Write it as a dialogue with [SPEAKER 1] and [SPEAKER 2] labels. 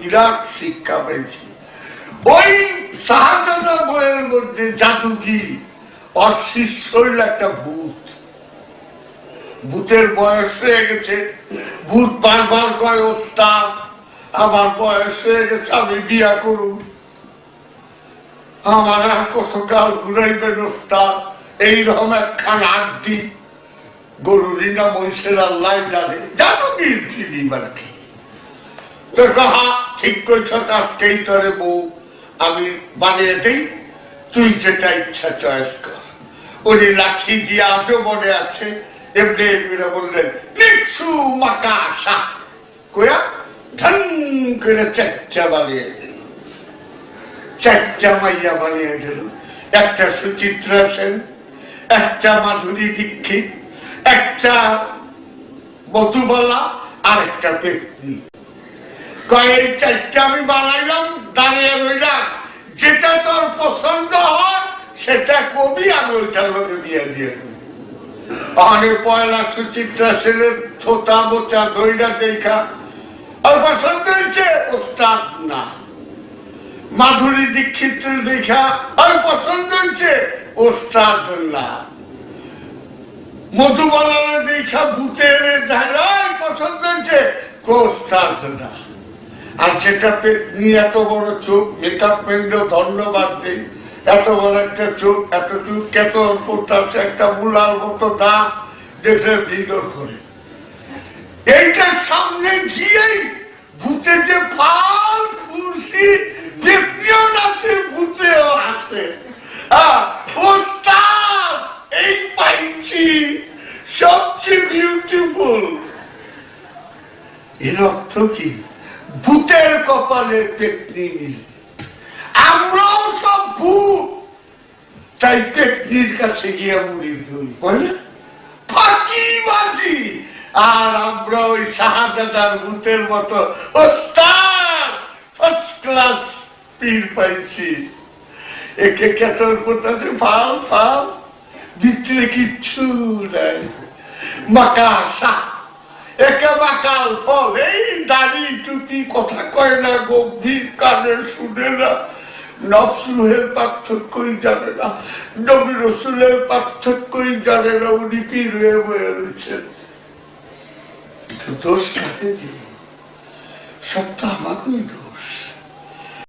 [SPEAKER 1] বিরাট শিক্ষা পেয়েছি। ওই বইয়ের মধ্যে একটা ভূত। ভূতের বয়স হয়ে গেছে। ভূত বারবার কয়, ওস্তাদ, আমার বয়স হয়ে গেছে, আমি বিয়া করুন। আমার আর কতকাল ঘুরাইবেন, ওস্তাদ? এইরকম একখান আড্ডি। গরুরি না মহিষের আল্লাহ জানে। জাদুগির ফিলিম আর কি। তো কাহা ঠিক কইছ আজকেই তোরে বউ। আমি বানিয়ে দিই, তুই যেটা ইচ্ছা চয়েস কর। উনি লাঠি দিয়ে আজও মনে আছে, এমনি বললেন মাকা আশা কয়া করে বানিয়ে দিল। মাইয়া বানিয়ে দিল। একটা সুচিত্রা সেন, একটা মাধুরী দীক্ষিত, একটা মধুবালা আর একটা পেতনি। চারটা আমি বানাইলাম, দাঁড়িয়ে রইলাম। যেটা তোর পছন্দ হয়, সেটা কবি আমি ওইটার দিয়ে দিয়ে। পয়লা সুচিত্রা থোতা দইরা দেখা। আর পছন্দ হয়েছে ওস্তাদ না। মাধুরী দীক্ষিত দেখা। আর পছন্দ হয়েছে ওস্তাদ না। দেখা, ভূতের ধারায় পছন্দ হয়েছে ওস্তাদ না। আর সেটাতে নিয়ে এত বড় চোখ মেকআপ মেন্ডে ধন্যবাদ দেই। এত বড় একটা চোখ, এত চোখ, কত অল্পটা আছে, একটা মুলার মতো দাঁত দেখলে ভিতর করে। এইটার সামনে গিয়েই ভূতে যে ফাল খুশি দেখতেও নাচে ভূতেও আসে। এই পাইছি, সবচেয়ে বিউটিফুল এর অর্থ কি? ভূতের কপালে আমরাও সব ভূত। তাই পেটনির কাছে গিয়ে মুড়ি ধুই বলে ফাঁকিবাজি আর আমরা ওই শাহজাদার ভূতের মতো ওস্তাদ ফার্স্ট ক্লাস পীর পাইছি। একে করতেছে ফাল ফাল? কিচ্ছু নাই। মাকা সা একে ফল এই দাড়ি টুপি কথা কয় না, গম্ভীর কানে শুনে না। নবসুলের পার্থক্যই জানে না, নবী রসুলের পার্থক্যই জানে না, উনি পীর হয়ে বয়ে রয়েছেন। দোষ কাকে দিল সব তো আমাকেই দোষ